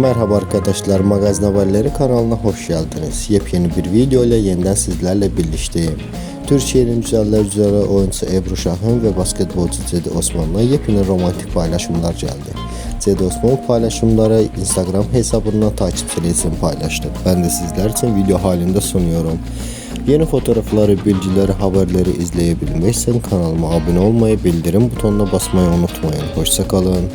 Merhaba arkadaşlar, Magazin Haberleri kanalına hoş geldiniz. Yepyeni bir video ile yeniden sizlerle birlikteyim. Türkiye'nin güzeller güzeli oyuncusu Ebru Şahın ve basketbolcu Cedi Osman'la yepyeni romantik paylaşımlar geldi. Cedi Osman paylaşımları Instagram hesabından takipçileri için paylaştı. Ben de sizler için video halinde sunuyorum. Yeni fotoğrafları, bilgileri, haberleri izleyebilmek için kanalıma abone olmayı, bildirim butonuna basmayı unutmayın. Hoşçakalın.